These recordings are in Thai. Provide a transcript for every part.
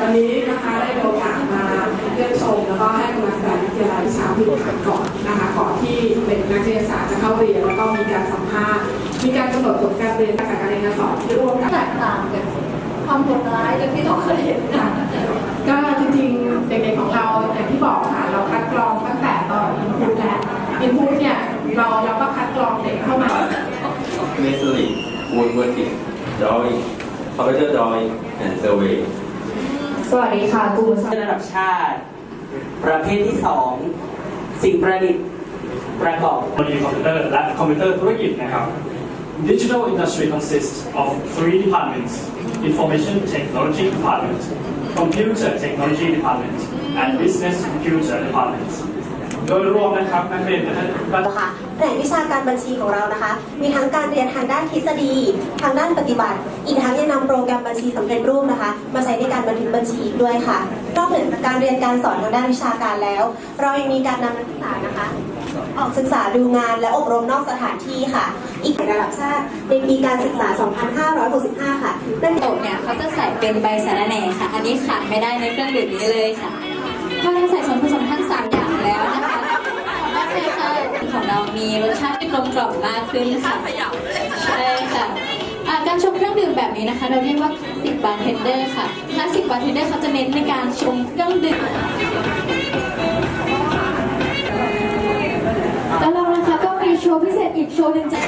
วันนี้นะคะได้มีโอกาสมาเยี่ยมชมแล้วก็ให้กำลังใจวิทยาลัยวิชาพื้นฐานก่อนนะคะก่อนที่เด็กนักเรียนศาสตร์จะเข้าเรียนแล้วก็มีการสัมภาษณ์มีการกำหนดผลการเรียนจากการเรียนการสอนที่ร่วมกันแตกต่างกันความโหดร้ายจากที่เราเคยเห็นค่ะก็จริงๆเด็กๆของเราอย่างที่บอกค่ะเราคัดกรองตั้งแต่ตอนอินพุตแล้วอินพุตเนี่ยเราเราก็คัดกรองเด็กเข้ามา Mentally, woodworking, drawing, computer drawing, and survey. สวัสดีค่ะครูสระดับชาติ ประเภทที่ 2 สิ่งประดิษฐ์ประกอบเทคโนโลยีคอมพิวเตอร์และคอมพิวเตอร์ธุรกิจนะครับ Digital industry consists of three departments Information Technology Department Computer Technology Department and Business Computer Department โดยรวมนะครับนักเรียนจะได้ค่ะแผนวิชาการบัญชีของเรานะคะ มีทั้งการเรียนทางด้านทฤษฎี ทางด้านปฏิบัติ อีกทั้งยังนำโปรแกรมบัญชีสำเร็จรูปนะคะ มาใช้ในการบันทึกบัญชีอีกด้วยค่ะนอกเหนือจากการเรียนการสอนทางด้านวิชาการแล้ว เรายังมีการนำนักศึกษานะคะ ออกศึกษาดูงานและอบรมนอกสถานที่ค่ะ อีกระดับชาติในปีการศึกษา 2565 ค่ะนั่นโต๊ะเนี่ยเขาจะใส่เป็นใบสาระแหน่ค่ะ อันนี้ขาดไม่ได้ในเครื่องดื่มนี้เลยค่ะ มีรสชาติที่กลมกล่อมมากขึ้นค่ะใช่ค่ะอ่าการชมเครื่องดื่มแบบนี้นะคะ เราเรียกว่าคลาสสิกบาร์เทนเดอร์ค่ะคลาสสิกบาร์เทนเดอร์เขาจะเน้นในการชมเครื่องดื่มแล้วเรานะคะก็มีโชว์พิเศษอีกโชว์หนึ่งจาก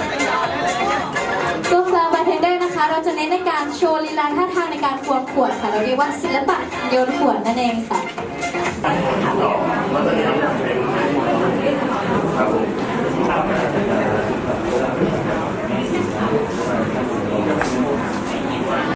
ตัวคลาบาร์เทนเดอร์นะคะ เราจะเน้นในการโชว์ลีลาท่าทางในการควงขวดค่ะ เราเรียกว่าศิลปะโยนขวดนั่นเองค่ะ